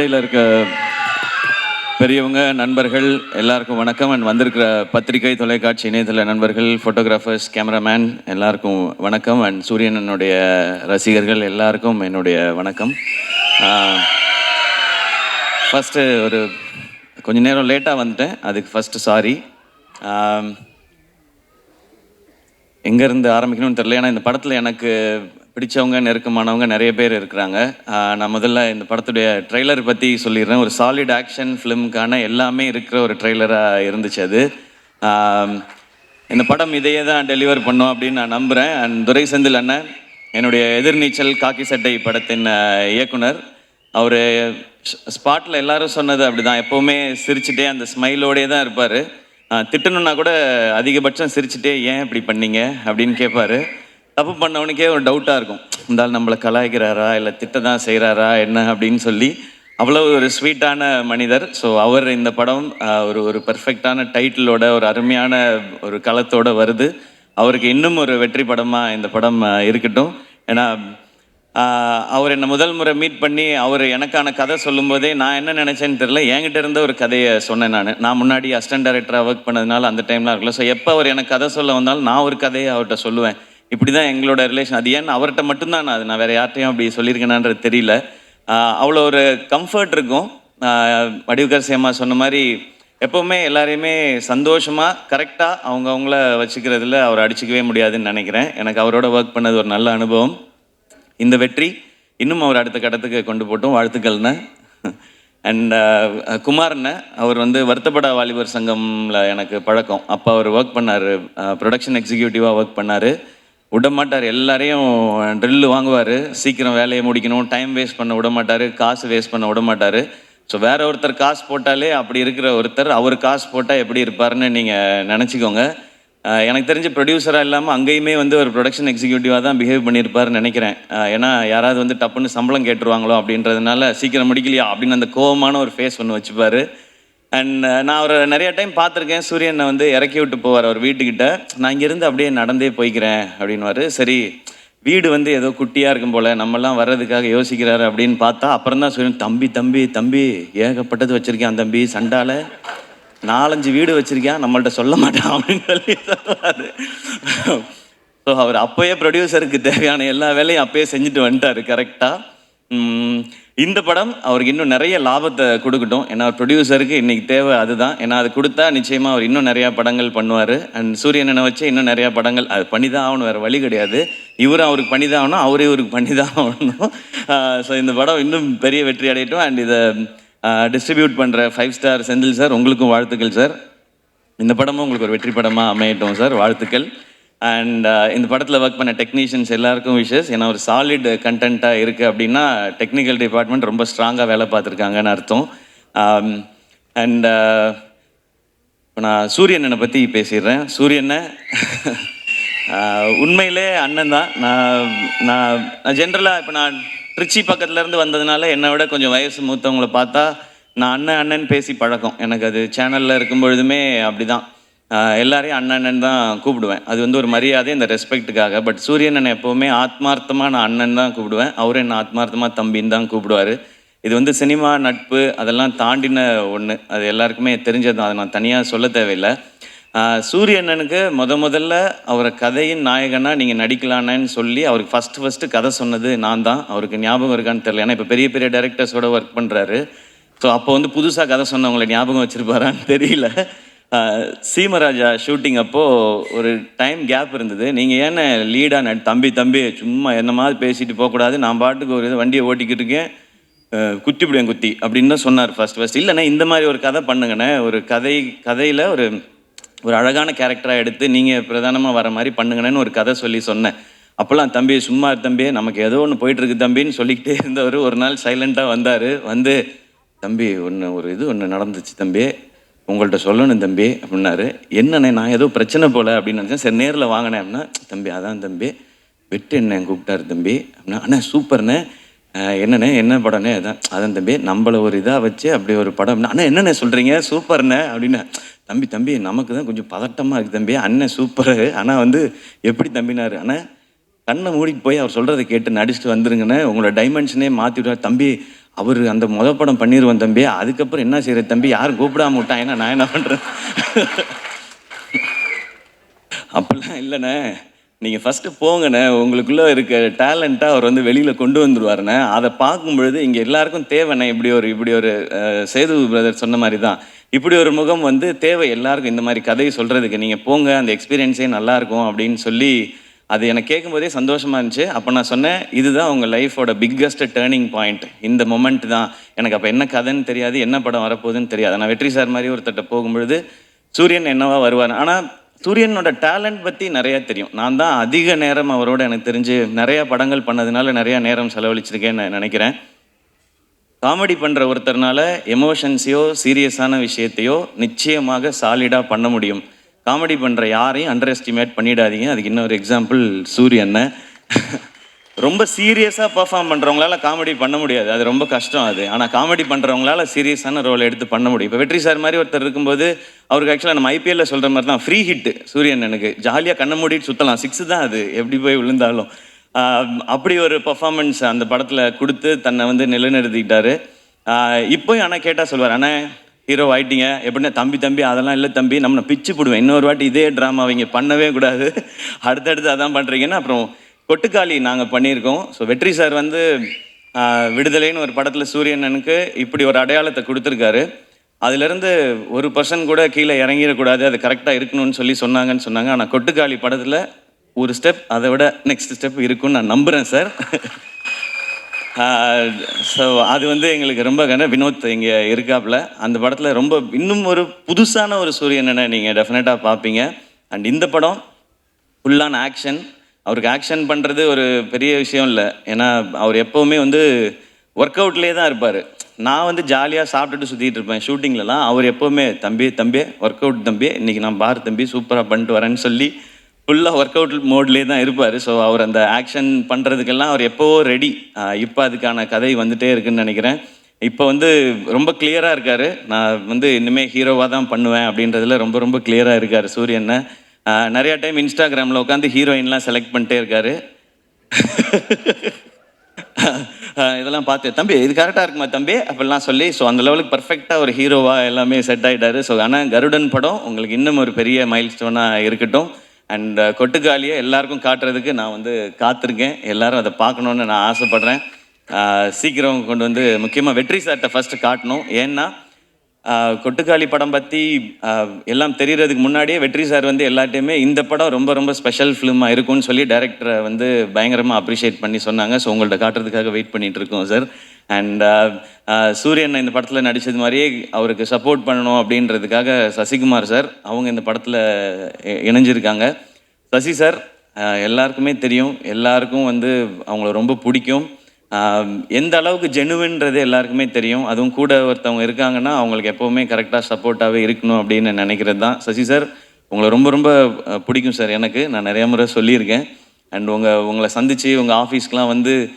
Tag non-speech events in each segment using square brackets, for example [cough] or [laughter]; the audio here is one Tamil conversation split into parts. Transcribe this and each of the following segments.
மேடையில் இருக்க பெரியவங்க நண்பர்கள் எல்லாருக்கும் வணக்கம். அண்ட் வந்திருக்கிற பத்திரிகை தொலைக்காட்சி இணையதள நண்பர்கள் ஃபோட்டோகிராஃபர்ஸ் கேமராமேன் எல்லாருக்கும் வணக்கம். அண்ட் சூரியனனுடைய ரசிகர்கள் எல்லாருக்கும் என்னுடைய வணக்கம். ஃபஸ்ட்டு ஒரு கொஞ்ச நேரம் லேட்டாக வந்துட்டேன். அதுக்கு ஃபஸ்ட்டு சாரி எங்கேருந்து ஆரம்பிக்கணும்னு தெரியல. ஏன்னா இந்த படத்தில் எனக்கு பிடிச்சவங்க நெருக்கமானவங்க நிறைய பேர் இருக்கிறாங்க. நான் முதல்ல இந்த படத்துடைய ட்ரெய்லர் பற்றி சொல்லிடுறேன். ஒரு சாலிட் ஆக்ஷன் ஃபிலிமுக்கான எல்லாமே இருக்கிற ஒரு ட்ரெய்லராக இருந்துச்சு அது. இந்த படம் இதையே தான் டெலிவர் பண்ணும் அப்படின்னு நான் நம்புகிறேன் அண்ட் துரை செந்தில் அண்ணன் என்னுடைய எதிர்நீச்சல் காக்கி சட்டை படத்தின் இயக்குனர். அவர் ஸ்பாட்டில் எல்லாரும் சொன்னது அப்படிதான். எப்போவுமே சிரிச்சுட்டே அந்த ஸ்மைலோடே தான் இருப்பார். திட்டணும்னா கூட அதிகபட்சம் சிரிச்சுட்டே ஏன் இப்படி பண்ணீங்க? அப்படின்னு கேட்பாரு தப்பு பண்ணவனுக்கே ஒரு டவுட்டாக இருக்கும். இந்த ஆள் நம்மளை கலாய்க்கிறாரா இல்லை திட்ட தான் செய்கிறாரா என்ன அப்படின்னு சொல்லி அவ்வளோ ஒரு ஸ்வீட்டான மனிதர். ஸோ அவர் இந்த படம் ஒரு ஒரு பர்ஃபெக்டான டைட்டிலோட ஒரு அருமையான ஒரு களத்தோட வருது. அவருக்கு இன்னும் ஒரு வெற்றி படமாக இந்த படம் இருக்கட்டும். ஏன்னா அவர் என்னை முதல் முறை மீட் பண்ணி அவர் எனக்கான கதை சொல்லும்போதே நான் என்ன நினச்சேன்னு தெரியல. என்கிட்ட இருந்த ஒரு கதையை சொன்னேன் நான். நான் முன்னாடி அசிஸ்டன்ட் டைரக்டராக ஒர்க் பண்ணதுனால அந்த டைம்லாம் இருக்கல. ஸோ எப்போ அவர் எனக்கு கதை சொல்ல வந்தாலும் நான் ஒரு கதையை அவர்கிட்ட சொல்லுவேன். இப்படி தான் எங்களோட ரிலேஷன் அது ஏன் அவர்கிட்ட மட்டும்தான்? நான் அது நான் வேறு யார்ட்டையும் அப்படி சொல்லியிருக்கேனான்றது தெரியல. அவ்வளோ ஒரு கம்ஃபர்ட் இருக்கும். வடிவுகர் சேமா சொன்ன மாதிரி எப்போவுமே எல்லாரையுமே சந்தோஷமாக கரெக்டாக அவங்க அவங்கள வச்சுக்கிறதுல அவர் அடிச்சிக்கவே முடியாதுன்னு நினைக்கிறேன். எனக்கு அவரோட ஒர்க் பண்ணது ஒரு நல்ல அனுபவம். இந்த வெற்றி இன்னும் அவர் அடுத்த கட்டத்துக்கு கொண்டு போட்டோம். வாழ்த்துக்கள்னு அண்ட் குமார்ண்ண அவர் வந்து வருத்தப்பட வாலிபர் சங்கமில் எனக்கு பழக்கம். அப்போ அவர் ஒர்க் பண்ணார். ப்ரொடக்ஷன் எக்ஸிக்யூட்டிவாக ஒர்க் பண்ணார். விட மாட்டார் எல்லாரையும் ட்ரில்லு வாங்குவார். சீக்கிரம் வேலையை முடிக்கணும். டைம் வேஸ்ட் பண்ண விட மாட்டார் காசு வேஸ்ட் பண்ண விட மாட்டார் ஸோ வேற ஒருத்தர் காசு போட்டாலே அப்படி இருக்கிற ஒருத்தர் அவர் காசு போட்டால் எப்படி இருப்பாருன்னு நீங்கள் நினச்சிக்கோங்க. எனக்கு தெரிஞ்ச ப்ரொடியூசராக இல்லாமல் அங்கேயுமே வந்து ஒரு ப்ரொடக்ஷன் எக்ஸிக்யூட்டிவாக தான் பிஹேவ் பண்ணியிருப்பாருன்னு நினைக்கிறேன். ஏன்னா யாராவது வந்து டப்புன்னு சம்பளம் கேட்டுருவாங்களோ அப்படின்றதுனால சீக்கிரம் முடிக்கலையா அப்படின்னு அந்த கோவமான ஒரு ஃபேஸ் ஒன்று வச்சுப்பார். அண்ட் uh, நான் அவரை நிறைய டைம் பார்த்துருக்கேன். சூரியனை வந்து இறக்கி விட்டு போவார் அவர் வீட்டுக்கிட்ட. நான் இங்கேருந்து அப்படியே நடந்தே போய்க்கிறேன் அப்படின்வாரு சரி வீடு வந்து ஏதோ குட்டியாக இருக்கும் போல் நம்மலாம் வர்றதுக்காக யோசிக்கிறாரு அப்படின்னு பார்த்தா அப்புறம் தான் சூரியன் தம்பி தம்பி தம்பி ஏகப்பட்டது வச்சுருக்கேன் தம்பி சண்டால நாலஞ்சு வீடு வச்சுருக்கேன் நம்மள்ட்ட சொல்ல மாட்டான். அப்படின்னு சொல்லி சொல்லுவார். ஸோ அவர் அப்போயே ப்ரொடியூசருக்கு தேவையான எல்லா வேலையும் அப்பயே செஞ்சுட்டு வந்துட்டார் கரெக்டாக இந்த படம் அவருக்கு இன்னும் நிறைய லாபத்தை கொடுக்கட்டும். ஏன்னா ப்ரொடியூசருக்கு இன்னைக்கு தேவை அதுதான். ஏன்னா அது கொடுத்தா நிச்சயமாக அவர் இன்னும் நிறையா படங்கள் பண்ணுவார். அண்ட் சூரியனை வச்சு இன்னும் நிறையா படங்கள் அது பண்ணி தான் ஆகணும் வேறு வழி கிடையாது. இவரும் அவருக்கு பண்ணி தான் ஆகணும் அவரே இவருக்கு பண்ணி தான் ஆகணும் [laughs] ஸோ இந்த படம் இன்னும் பெரிய வெற்றி அடையட்டும். அண்ட் இதை டிஸ்ட்ரிபியூட் பண்ணுற ஃபைவ் ஸ்டார் செந்தில் சார் உங்களுக்கும் வாழ்த்துக்கள் சார் இந்த படமும் உங்களுக்கு ஒரு வெற்றி படமாக அமையட்டும் சார் வாழ்த்துக்கள். அண்ட் uh, இந்த படத்தில் ஒர்க் பண்ண டெக்னீஷியன்ஸ் எல்லாருக்கும் விஷஸ் ஏன்னா ஒரு சாலிட் கண்டென்ட்டாக இருக்குது அப்படின்னா டெக்னிக்கல் டிபார்ட்மெண்ட் ரொம்ப ஸ்ட்ராங்காக வேலை பார்த்துருக்காங்கன்னு அர்த்தம். Um, அண்ட் uh, இப்போ நான் சூரியனை பற்றி பேசிடுறேன். சூரியனை [laughs] uh, உண்மையிலே அண்ணன் தான். நான் நான் நான் ஜென்ரலாக இப்போ நான் திருச்சி பக்கத்துலேருந்து வந்ததுனால என்னை விட கொஞ்சம் வயசு மூத்தவங்களை பார்த்தா நான் அண்ணன் அண்ணன் பேசி பழக்கம். எனக்கு அது சேனலில் இருக்கும் பொழுதுமே அப்படி தான் எல்லாரையும் அண்ணன் தான் கூப்பிடுவேன். அது வந்து ஒரு மரியாதை இந்த ரெஸ்பெக்ட்டுக்காக. பட் சூரியன் நான் எப்போவுமே ஆத்மார்த்தமாக நான் அண்ணன் தான் கூப்பிடுவேன். அவரும் என்ன ஆத்மார்த்தமாக தம்பின்னு தான் கூப்பிடுவார். இது வந்து சினிமா நட்பு அதெல்லாம் தாண்டின ஒன்று அது எல்லாருக்குமே தெரிஞ்சது அதை நான் தனியாக சொல்ல தேவையில்லை. சூரியண்ணனுக்கு முத முதல்ல அவரை கதையின் நாயகனா நீங்கள் நடிக்கலானேன்னு சொல்லி அவருக்கு ஃபஸ்ட்டு ஃபஸ்ட்டு கதை சொன்னது நான் தான். அவருக்கு ஞாபகம் இருக்கான்னு தெரியல. ஏன்னா இப்போ பெரிய பெரிய டேரக்டர்ஸோட ஒர்க் பண்ணுறாரு ஸோ அப்போ வந்து புதுசாக கதை சொன்னவங்களை ஞாபகம் வச்சுருப்பாரான்னு தெரியல. சீமராஜா ஷூட்டிங் அப்போது ஒரு டைம் கேப் இருந்தது. நீங்கள் ஏன்னு லீடாக நட் தம்பி தம்பி சும்மா என்ன மாதிரி பேசிட்டு போகக்கூடாது நான் பாட்டுக்கு ஒரு இது வண்டியை ஓட்டிக்கிட்டு இருக்கேன். குத்தி விடுவேன் குத்தி அப்படின்னு தான் சொன்னார் ஃபர்ஸ்ட் ஃபஸ்ட் இல்லைண்ணே இந்த மாதிரி ஒரு கதை பண்ணுங்கண்ணே. ஒரு கதை கதையில் ஒரு ஒரு அழகான கேரக்டராக எடுத்து நீங்கள் பிரதானமாக வர மாதிரி பண்ணுங்கண்ணேன்னு ஒரு கதை சொல்லி சொன்னேன். அப்போல்லாம் தம்பி சும்மா தம்பி நமக்கு ஏதோ ஒன்று போயிட்டுருக்கு தம்பின்னு சொல்லிக்கிட்டே இருந்தவர். ஒரு நாள் சைலண்ட்டாக வந்தார். வந்து தம்பி ஒன்று ஒரு இது ஒன்று நடந்துச்சு தம்பி. உங்கள்கிட்ட சொல்லணும் தம்பி அப்படின்னாரு. என்னண்ணே நான் ஏதோ பிரச்சனை போல அப்படின்னு நினச்சேன். சரி நேரில் வாங்கினேன் அப்படின்னா தம்பி அதான் தம்பி வெட்டு என்ன கூப்பிட்டாரு தம்பி அப்படின்னா அண்ணா சூப்பர்ண்ணே. என்னண்ணே என்ன படம்னே அதான் அதான் தம்பி நம்மளை ஒரு இதாக வச்சு அப்படி ஒரு படம். அப்படின்னா, அண்ணா என்னண்ணே சொல்கிறீங்க சூப்பர்ண்ணே அப்படின்னு. தம்பி தம்பி நமக்கு தான் கொஞ்சம் பதட்டமாக இருக்குது தம்பி. அண்ணன் சூப்பரு. ஆனால் வந்து எப்படி தம்பினாரு? ஆனால் கண்ணை மூடிட்டு போய் அவர் சொல்கிறத கேட்டு நடிச்சுட்டு வந்துருங்கண்ணே. உங்களோட டைமென்ஷனே மாற்றி விடுவார் தம்பி அவர் அந்த முத படம் பண்ணிடுவேன் தம்பி அதுக்கப்புறம் என்ன செய்கிற தம்பி? யாரும் கூப்பிடாம விட்டான். ஏன்னா நான் என்ன பண்ணுறேன் அப்படிலாம் இல்லைண்ணே. நீங்கள் ஃபஸ்ட்டு போங்கண்ணே. உங்களுக்குள்ளே இருக்க டேலண்ட்டை அவர் வந்து வெளியில் கொண்டு வந்துடுவாருண்ணே அதை பார்க்கும்பொழுது இங்கே எல்லாருக்கும் தேவைண்ணே. இப்படி ஒரு இப்படி ஒரு சேது பிரதர் சொன்ன மாதிரி தான் இப்படி ஒரு முகம் வந்து தேவை. எல்லாருக்கும் இந்த மாதிரி கதையை சொல்கிறதுக்கு நீங்கள் போங்க. அந்த எக்ஸ்பீரியன்ஸே நல்லாயிருக்கும் அப்படின்னு சொல்லி அது எனக்கு கேட்கும்போதே சந்தோஷமாக இருந்துச்சு. அப்போ நான் சொன்னேன் இதுதான் உங்கள் லைஃபோட பிக்கஸ்ட் டேர்னிங் பாயிண்ட் இந்த மொமெண்ட் தான். எனக்கு அப்போ என்ன கதைன்னு தெரியாது என்ன படம் வரப்போகுதுன்னு தெரியாது. நான் வெற்றி சார் மாதிரி ஒருத்தட்ட போகும்பொழுது சூரியன் என்னவா வருவார்? ஆனால் சூரியனோட டேலண்ட் பற்றி நிறையா தெரியும். நான் தான் அதிக நேரம் அவரோட எனக்கு தெரிஞ்சு நிறையா படங்கள் பண்ணதுனால நிறையா நேரம் செலவழிச்சிருக்கேன்னு நான் நினைக்கிறேன். காமெடி பண்ணுற ஒருத்தர்னால எமோஷன்ஸையோ சீரியஸான விஷயத்தையோ நிச்சயமாக சாலிடாக பண்ண முடியும். காமெடி பண்ணுற யாரையும் அண்டர் எஸ்டிமேட் பண்ணிடாதீங்க. அதுக்கு இன்னொரு எக்ஸாம்பிள் சூரியனை ரொம்ப சீரியஸாக பர்ஃபார்ம் பண்ணுறவங்களால காமெடி பண்ண முடியாது. அது ரொம்ப கஷ்டம் அது. ஆனால் காமெடி பண்ணுறவங்களால சீரியஸான ரோல் எடுத்து பண்ண முடியும். இப்போ வெற்றி சார் மாதிரி ஒருத்தர் இருக்கும்போது அவருக்கு ஆக்சுவலாக நம்ம ஐபிஎல்ல சொல்கிற மாதிரி தான் ஃப்ரீ ஹிட் சூரியன் எனக்கு ஜாலியாக கண்ணை மூடிட்டு சுற்றலாம் சிக்ஸ் தான் அது. எப்படி போய் விழுந்தாலும். அப்படி ஒரு பர்ஃபார்மன்ஸ் அந்த படத்தில் கொடுத்து தன்னை வந்து நிலைநிறுத்திக்கிட்டாரு. இப்போயும் இப்போ ஆனால் கேட்டால் சொல்லுவார் ஆனால் ஹீரோ ஆயிட்டீங்க. எப்படின்னா தம்பி தம்பி அதெல்லாம் இல்லை தம்பி நம்ம பிச்சு போடுவேன். இன்னொரு வாட்டி இதே ட்ராமா அவங்க பண்ணவே கூடாது. அடுத்தடுத்து அதான் பண்ணுறீங்கன்னா அப்புறம் கொட்டுக்காளி நாங்கள் பண்ணியிருக்கோம். ஸோ வெற்றி சார் வந்து விடுதலைன்னு ஒரு படத்தில் சூரியனனுக்கு இப்படி ஒரு அடையாளத்தை கொடுத்துருக்காரு. அதுலேருந்து ஒரு பர்சன் கூட கீழே இறங்கிடக்கூடாது. அது கரெக்டாக இருக்கணும்னு சொல்லி சொன்னாங்கன்னு சொன்னாங்க. ஆனால் கொட்டுக்காளி படத்தில் ஒரு ஸ்டெப் அதை விட நெக்ஸ்ட் ஸ்டெப் இருக்குன்னு நான் நம்புகிறேன் சார். ஸோ அது வந்து எங்களுக்கு ரொம்ப கன வினோத் இங்கே இருக்காப்புல. அந்த படத்தில் ரொம்ப இன்னும் ஒரு புதுசான ஒரு சூரியனை நீங்கள் டெஃபினட்டாக பார்ப்பீங்க அண்ட் இந்த படம் ஃபுல்லான ஆக்ஷன் அவருக்கு ஆக்ஷன் பண்ணுறது ஒரு பெரிய விஷயம் இல்லை. ஏன்னா அவர் எப்போவுமே வந்து ஒர்க் அவுட்லேயே தான் இருப்பார். நான் வந்து ஜாலியாக சாப்பிட்டுட்டு சுற்றிட்டு இருப்பேன். ஷூட்டிங்லலாம் அவர் எப்போவுமே தம்பி தம்பி ஒர்க் அவுட் தம்பி இன்றைக்கி நான் பார் தம்பி சூப்பராக பண்ணிட்டு வரேன்னு சொல்லி ஃபுல்லாக ஒர்க் அவுட் மோட்லேயே தான் இருப்பார். ஸோ அவர் அந்த ஆக்ஷன் பண்ணுறதுக்கெல்லாம் அவர் எப்போவோ ரெடி இப்போ அதுக்கான கதை வந்துட்டே இருக்குன்னு நினைக்கிறேன். இப்போ வந்து ரொம்ப கிளியராக இருக்கார். நான் வந்து இனிமேல் ஹீரோவாக தான் பண்ணுவேன் அப்படின்றதுல ரொம்ப ரொம்ப கிளியராக இருக்கார் சூரியனை. நிறையா டைம் இன்ஸ்டாகிராமில் உட்காந்து ஹீரோயின்லாம் செலக்ட் பண்ணிட்டே இருக்கார். இதெல்லாம் பார்த்து தம்பி இது கரெக்டாக இருக்குமா தம்பி? அப்படிலாம் சொல்லி ஸோ அந்த லெவலுக்கு பர்ஃபெக்டாக ஒரு ஹீரோவாக எல்லாமே செட் ஆகிட்டாரு ஸோ ஆனால் கருடன் படம் உங்களுக்கு இன்னும் ஒரு பெரிய மைல் ஸ்டோனாக இருக்கட்டும். அண்ட் uh, கொட்டுக்காலியை எல்லாருக்கும் காட்டுறதுக்கு நான் வந்து காத்திருக்கேன். எல்லாரும் அதை பார்க்கணுன்னு நான் ஆசைப்பட்றேன். சீக்கிரம் கொண்டு வந்து முக்கியமாக வெற்றி சார்கிட்ட ஃபஸ்ட்டு காட்டணும். ஏன்னா கொட்டுக்காளி படம் பற்றி எல்லாம் தெரியறதுக்கு முன்னாடியே வெற்றி சார் வந்து எல்லாட்டையுமே இந்த படம் ரொம்ப ரொம்ப ஸ்பெஷல் ஃபிலிமாக இருக்கும்னு சொல்லி டைரக்டரை வந்து பயங்கரமாக அப்ரிஷியேட் பண்ணி சொன்னாங்க. ஸோ உங்கள்கிட்ட காட்டுறதுக்காக வெயிட் பண்ணிகிட்டு இருக்கோம் சார் அண்ட் uh, uh, சூரியன் இந்த படத்தில் நடித்தது மாதிரியே அவருக்கு சப்போர்ட் பண்ணணும் அப்படின்றதுக்காக சசிகுமார் சார் அவங்க இந்த படத்தில் இணைஞ்சிருக்காங்க. சசி சார் எல்லாருக்குமே தெரியும். எல்லாருக்கும் வந்து அவங்கள ரொம்ப பிடிக்கும். எந்த அளவுக்கு ஜெனுவின்றது எல்லாருக்குமே தெரியும். அதுவும் கூட ஒருத்தவங்க இருக்காங்கன்னா அவங்களுக்கு எப்போவுமே கரெக்டாக சப்போர்ட்டாகவே இருக்கணும் அப்படின்னு நினைக்கிறது தான். சசி சார் உங்களை ரொம்ப ரொம்ப பிடிக்கும் சார் எனக்கு. நான் நிறைய முறை சொல்லியிருக்கேன். அண்ட் உங்கள் உங்களை சந்தித்து உங்கள் ஆஃபீஸ்க்கெலாம் வந்து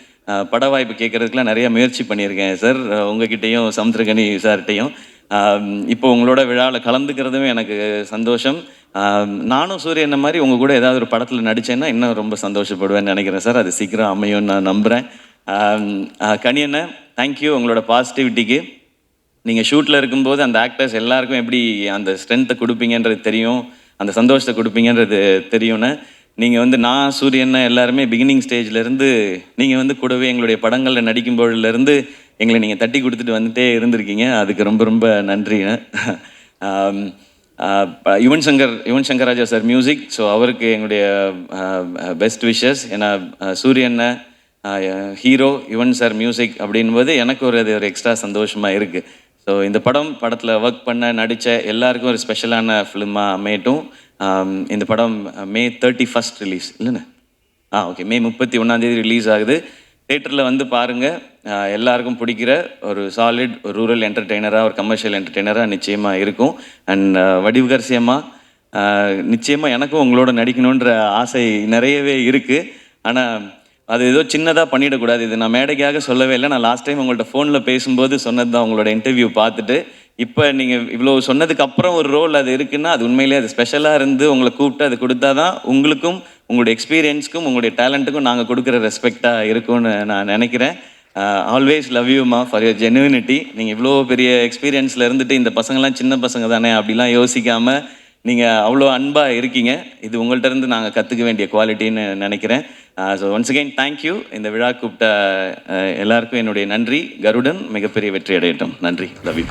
பட வாய்ப்பு கேட்குறதுக்குலாம் நிறைய முயற்சி பண்ணியிருக்கேன் சார். உங்ககிட்டையும் சமுத்திரகனி சார்கிட்டையும். இப்போ உங்களோட விழாவில் கலந்துக்கிறதுமே எனக்கு சந்தோஷம். நானும் சூரியன் மாதிரி உங்கள் கூட ஏதாவது ஒரு படத்தில் நடித்தேன்னா இன்னும் ரொம்ப சந்தோஷப்படுவேன்னு நினைக்கிறேன் சார். அது சீக்கிரம் அமையும்னு நான் நம்புகிறேன் கனியண்ண தேங்க்யூ உங்களோட பாசிட்டிவிட்டிக்கு நீங்கள் ஷூட்டில் இருக்கும்போது அந்த ஆக்டர்ஸ் எல்லாருக்கும் எப்படி அந்த ஸ்ட்ரென்த்தை கொடுப்பீங்கன்றது தெரியும் அந்த சந்தோஷத்தை கொடுப்பீங்கன்றது தெரியும்னு. நீங்கள் வந்து நான் சூரியன் எல்லாருமே பிகினிங் ஸ்டேஜ்லேருந்து நீங்கள் வந்து கூடவே எங்களுடைய படங்களில் நடிக்கும்போதுலேருந்து எங்களை நீங்கள் தட்டி கொடுத்துட்டு வந்துட்டே இருந்திருக்கீங்க. அதுக்கு ரொம்ப ரொம்ப நன்றிங்க [laughs] Yuvan Shankar Yuvan Shankar Raja sir music so அவருக்கு எங்களுடைய பெஸ்ட் விஷஸ் ஏன்னா சூரியனை ஹீரோ யுவன் சார் மியூசிக் அப்படின்போது எனக்கு ஒரு அது ஒரு எக்ஸ்ட்ரா சந்தோஷமாக இருக்குது ஸோ இந்த படம் படத்தில் ஒர்க் பண்ண நடித்த எல்லாருக்கும் ஒரு ஸ்பெஷலான ஃபிலிமாக அமையட்டும். Um, இந்த படம் மே தேர்ட்டி ஃபஸ்ட் ரிலீஸ் இல்லைண்ணே ஆ ஓகே மே முப்பத்தி ஒன்றாந்தேதி ரிலீஸ் ஆகுது. தேட்டரில் வந்து பாருங்கள் எல்லாருக்கும் பிடிக்கிற ஒரு சாலிட் ஒரு ரூரல் என்டர்டெய்னராக ஒரு கமர்ஷியல் என்டர்டெய்னராக நிச்சயமாக இருக்கும். அண்ட் uh, வடிவுகரசியமாக நிச்சயமாக எனக்கும் உங்களோட நடிக்கணுன்ற ஆசை நிறையவே இருக்குது ஆனால் அது ஏதோ சின்னதாக பண்ணிடக்கூடாது. இது நான் மேடைக்காக சொல்லவே இல்லை. நான் லாஸ்ட் டைம் உங்கள்கிட்ட ஃபோனில் பேசும்போது சொன்னது தான் உங்களோட இன்டர்வியூ பார்த்துட்டு. இப்போ நீங்கள் இவ்வளோ சொன்னதுக்கு அப்புறம் ஒரு ரோல் அது இருக்குன்னா அது உண்மையிலேயே அது ஸ்பெஷலாக இருந்து உங்களை கூப்பிட்டு அது கொடுத்தா தான் உங்களுக்கும் உங்களுடைய எக்ஸ்பீரியன்ஸ்க்கும் உங்களுடைய டேலண்ட்டுக்கும் நாங்கள் கொடுக்குற ரெஸ்பெக்டாக இருக்கும்னு நான் நினைக்கிறேன். ஆல்வேஸ் லவ் யூமா ஃபார் யுவர் ஜெனுவினிட்டி நீங்கள் இவ்வளோ பெரிய எக்ஸ்பீரியன்ஸில் இருந்துட்டு இந்த பசங்கள்லாம் சின்ன பசங்க தானே அப்படிலாம் யோசிக்காமல் நீங்கள் அவ்வளோ அன்பாக இருக்கீங்க. இது உங்கள்கிட்டருந்து நாங்கள் கற்றுக்க வேண்டிய குவாலிட்டின்னு நினைக்கிறேன். ஸோ ஒன்ஸ் அகெயின் தேங்க்யூ இந்த விழா கூப்பிட்ட எல்லாருக்கும் என்னுடைய நன்றி. கருடன் மிகப்பெரிய வெற்றி அடையட்டும். நன்றி. Love you